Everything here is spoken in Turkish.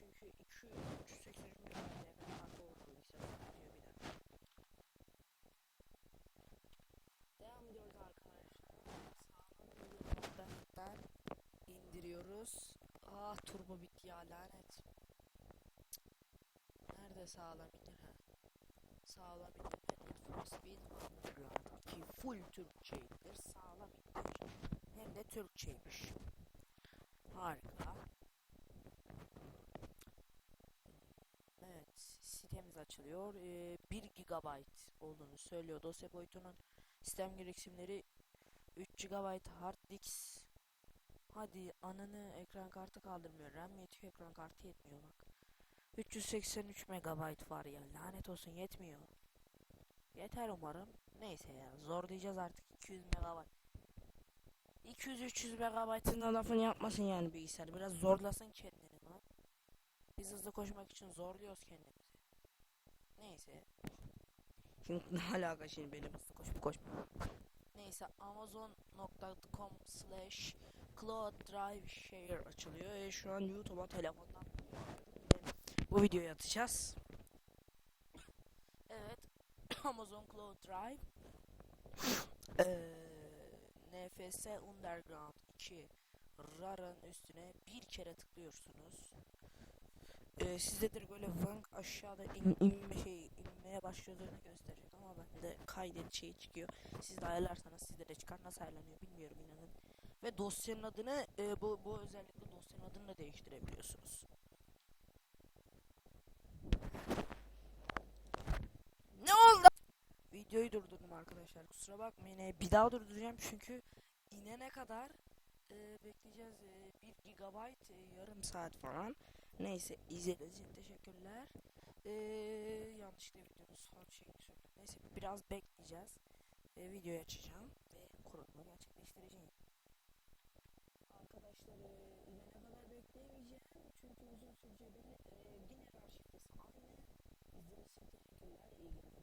çünkü 2 383 milyon ekran kartı oldu bilgisayar diyor bir dakika. Devam ediyoruz arkadaşlar. İnternetten indiriyoruz. Ah turbo bitti ya lanet. Nerede sağlam indir ha? Sağlam indir. Need for Speed Underground. Ki full Türkçedir. Sağlam indir. Hem de Türkçeymiş. Harika. Evet, sitemiz açılıyor. Ee, 1 GB olduğunu söylüyor. Dosya boyutunun sistem gereksinimleri 3 GB hard disk. Hadi ananı ekran kartı kaldırmıyor. RAM yetiyor, ekran kartı yetmiyor bak. 383 MB var ya. Lanet olsun yetmiyor. Yeter umarım. Neyse ya zorlayacağız artık 200 MB. 200-300 MB'ın da lafını yapmasın yani bilgisayar. Biraz zorlasın kendini lan. Biz hızlı koşmak için zorluyoruz kendimizi. Neyse. Şimdi ne alaka şimdi benim koşup koşmam. Neyse amazon.com slash cloud drive share açılıyor. E, şu an YouTube'a telefondan bu videoyu atacağız. Evet. Amazon Cloud Drive. Eee NFS Underground 2 RAR'ın üstüne bir kere tıklıyorsunuz. Ee, sizde de böyle vank aşağıda in, inme şey başladığını gösterecek ama bende kaydet şeyi çıkıyor. Siz de ayarlarsanız sizde de çıkar. Nasıl ayarlanıyor bilmiyorum inanın. Ve dosyanın adını e, bu bu özellikle dosyanın adını da değiştirebiliyorsunuz. Ne oldu? Videoyu durdurdum arkadaşlar. Kusura bakmayın. E, bir daha durduracağım çünkü inene kadar e, bekleyeceğiz. E, 1 GB e, yarım saat falan. Neyse izlediğiniz için teşekkürler. E, yanlışlıkla videonun son şeyini söyledim. Neyse biraz bekleyeceğiz. E, videoyu açacağım ve kurulumu gerçekleştireceğim. Arkadaşlar inene kadar bekleyemeyeceğim. Çünkü uzun sürecek. Benim e, yine arşivdesi aynı. İçin teşekkürler. İyi günler.